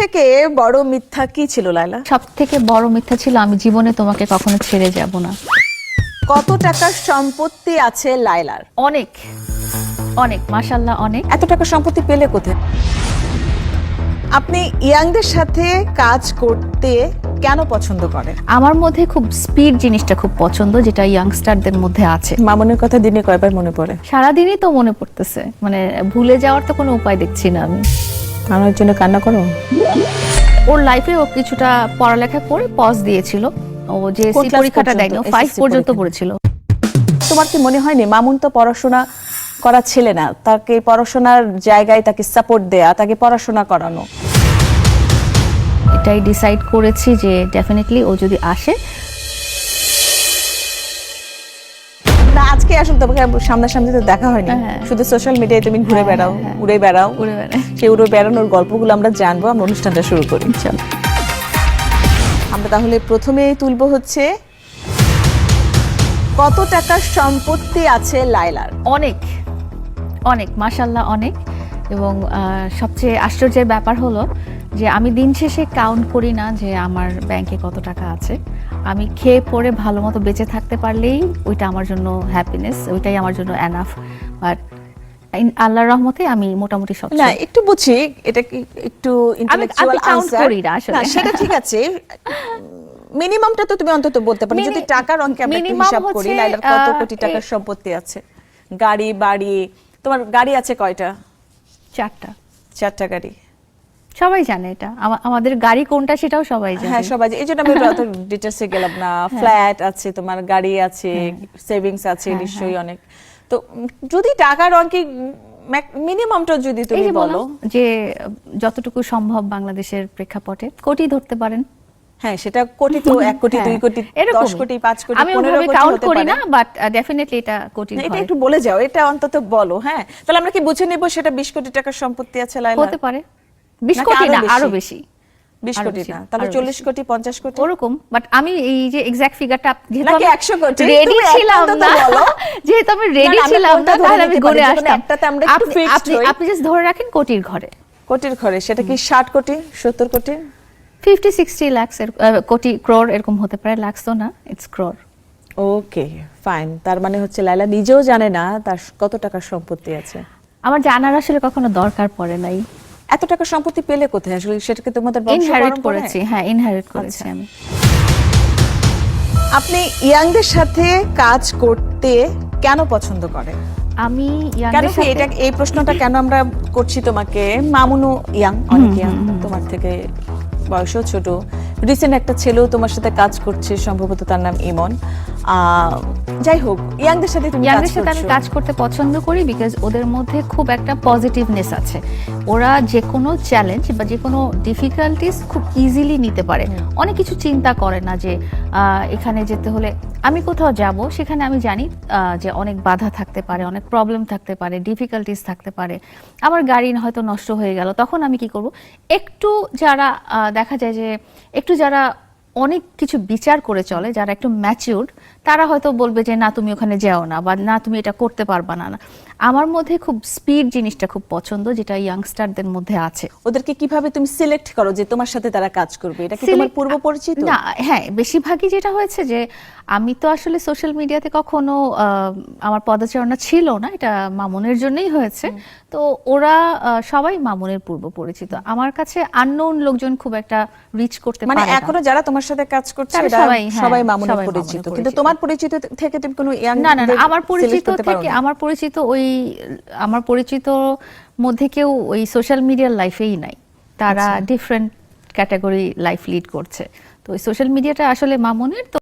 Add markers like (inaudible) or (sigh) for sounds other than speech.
থেকে বড় মিথ্যা কি ছিল লাইলা সব থেকে বড় মিথ্যা ছিল আমি জীবনে তোমাকে কখনো ছেড়ে যাব না। কত টাকার সম্পত্তি আছে লাইলার অনেক। অনেক মাশাল্লাহ অনেক। এত টাকা সম্পত্তি পেলে কোথায়? আপনি ইয়াংদের সাথে কাজ করতে কেন পছন্দ করেন? আমার মধ্যে খুব স্পিড জিনিসটা খুব পছন্দ যেটা ইয়াংস্টারদের মধ্যে আছে। মামনের কথা দিনে কয়বার মনে পড়ে? সারাদিনই তো মনে পড়তেছে। মানে ভুলে যাওয়ার তো কোনো উপায় দেখছি না আমি। আমার জন্য কান্না করো? ওর লাইফে ও কিছুটা পড়ালেখা করে পজ দিয়েছিল। ও যে পরীক্ষাটা? দেয়নি ফাইভ পর্যন্ত পড়েছিল। তোমার কি মনে হয়নি মামুন তো পড়াশোনা করা ছেলে না তাকে পড়াশোনার জায়গায় তাকে সাপোর্ট দেয়া তাকে পড়াশোনা করানো? এটাই ডিসাইড করেছি যে ডেফিনেটলি ও যদি আসে আজকে আসলে তোমাকে সামনাসামনি তো দেখা হয়নি। হ্যাঁ। শুধু সোশ্যাল মিডিয়ায় তুমি ঘুরে হ্যাঁ, বেড়াও হ্যাঁ। উড়ে বেড়াও। উড়ে বেড়াই। সেই উড়ে বেড়ানোর গল্পগুলো আমরা জানব আমরা অনুষ্ঠানটা শুরু করি। চলো আমরা তাহলে প্রথমে তুলবো হচ্ছে কত টাকার সম্পত্তি আছে লাইলার অনেক অনেক মাশাল্লাহ অনেক। এবং সবচেয়ে আশ্চর্যের ব্যাপার হলো যে আমি দিন শেষে কাউন্ট করি না যে আমার ব্যাংকে কত টাকা আছে। আমি খেয়ে পরে ভালো মতো বেঁচে থাকতে পারলেই ওইটা আমার জন্য হ্যাপিনেস ওইটাই আমার জন্য অ্যানাফ বাট আল্লাহর রহমতে আমি মোটামুটি সব না একটু বুঝি এটা কি একটু ইন্টেলেকচুয়াল আনসার করি না আসলে। সেটা ঠিক আছে। মিনিমামটা তো তুমি অন্তত বলতে পারো। যদি টাকার অঙ্কে আমরা হিসাব করি লাইলার কত কোটি টাকার সম্পত্তি আছে? গাড়ি বাড়ি তোমার গাড়ি আছে কয়টা? চারটা। চারটা গাড়ি। সবাই জানে এটা। আমাদের গাড়ি কোনটা সেটাও সবাই জানে। হ্যাঁ সবাই এই জন্য আমি অত ডিটেলসে গেলাম না ফ্ল্যাট আছে তোমার গাড়ি আছে সেভিংস আছে হ্যাঁ, নিশ্চয়ই অনেক। তো যদি টাকার অঙ্কে মিনিমামটা যদি তুমি বলো। যে যতটুকু সম্ভব বাংলাদেশের প্রেক্ষাপটে কোটি ধরতে পারেন। হ্যাঁ সেটা কোটি তো এক কোটি দুই হ্যাঁ, কোটি। দশ কোটি পাঁচ কোটি আমি ওভাবে কাউন্ট করি না বাট ডেফিনেটলি এটা কোটি এটা একটু বলে যাও এটা অন্তত বলো হ্যাঁ। তাহলে আমরা কি বুঝে নেব সেটা বিশ কোটি টাকার সম্পত্তি আছে লাইলা হতে পারে। বিশ কোটি না আরও বেশি। বিশ কোটি না তাহলে চল্লিশ। কোটি পঞ্চাশ কোটি? ওরকম বাট আমি এই যে এক্সাক্ট ফিগারটা যেহেতু নাকি 100 কোটি? রেডি (laughs) ছিলাম না বলো। যেহেতু আমি রেডি ছিলাম না তাহলে আমি? যেকোনো আসতাম। একটাতে আমরা একটু আপনি আপনি জাস্ট ধরে রাখেন কোটির ঘরে। কোটির ঘরে সেটা কি ষাট কোটি সত্তর কোটি? ফিফটি সিক্সটি লাক্স এর কোটি ক্রোর এরকম হতে পারে লাক্স তো না ইটস ক্রোর ওকে ফাইন তার মানে হচ্ছে লাইলা নিজেও জানে না তার কত টাকার সম্পত্তি আছে। আমার জানার আসলে কখনো দরকার পড়ে নাই। এত টাকা সম্পত্তি পেলে কোথায়? আসলে সেটাকে তোমাদের বংশ ইনহেরিট করেছি হ্যাঁ ইনহেরিট করেছি আচ্ছা। আমি। আপনি ইয়াংদের সাথে কাজ করতে কেন পছন্দ করেন? আমি কেন ইয়াংদের সাথে এটা এই প্রশ্নটা কেন আমরা করছি তোমাকে? মামুনু ইয়াং অনেক ইয়াং তোমার থেকে বয়সও ছোট। রিসেন্ট একটা ছেলেও তোমার সাথে কাজ করছে সম্ভবত তার নাম ইমন। যাই হোক ইয়াংদের সাথে তুমি ইয়াংদের সাথে আমি কাজ করতে পছন্দ করি বিকজ ওদের মধ্যে খুব একটা পজিটিভনেস আছে। ওরা যে কোনো চ্যালেঞ্জ বা যে কোনো ডিফিকাল্টিস খুব ইজিলি নিতে পারে। অনেক কিছু চিন্তা করে না যে এখানে যেতে হলে আমি কোথাও যাব সেখানে আমি জানি যে অনেক বাধা থাকতে পারে অনেক প্রবলেম থাকতে পারে ডিফিকাল্টিস থাকতে পারে। আমার গাড়ি হয়তো নষ্ট হয়ে গেল তখন আমি কি করব? একটু যারা দেখা যায় যে একটু যারা অনেক কিছু বিচার করে চলে যারা একটু ম্যাচিউর তারা হয়তো বলবে যে, না, তুমি ওখানে যাও না বা, না, তুমি এটা করতে পারবা না না। আমার মধ্যে খুব স্পিড জিনিসটা খুব পছন্দ যেটা ইয়াংস্টারদের মধ্যে আছে। ওদেরকে কীভাবে তুমি সিলেক্ট করো যে তোমার সাথে তারা কাজ করবে? এটা কি তোমার পূর্ব পরিচিত? না হ্যাঁ বেশিরভাগই যেটা হয়েছে যে আমি তো আসলে সোশ্যাল মিডিয়াতে কখনো আমার পদচারণা ছিল না এটা মামুনের জন্যই হয়েছে। তো ওরা সবাই মামুনের পূর্ব পরিচিত। আমার কাছে আননোন লোকজন খুব একটা রিচ করতে মানে এখনও যারা তোমার সাথে কাজ করছে সবাই, হ্যাঁ, সবাই মামুনের পরিচিত। কিন্তু তোমার পরিচিত থেকে তুমি কোনো ইয়াং না না না আমার পরিচিত থেকে আমার পরিচিত ওই আমার পরিচিত মধ্যে কেউ ওই সোশ্যাল মিডিয়ার লাইফেই নাই। তারা ডিফারেন্ট ক্যাটাগরি লাইফ লিড করছে। তো ওই সোশ্যাল মিডিয়াটা আসলে মামুনের তো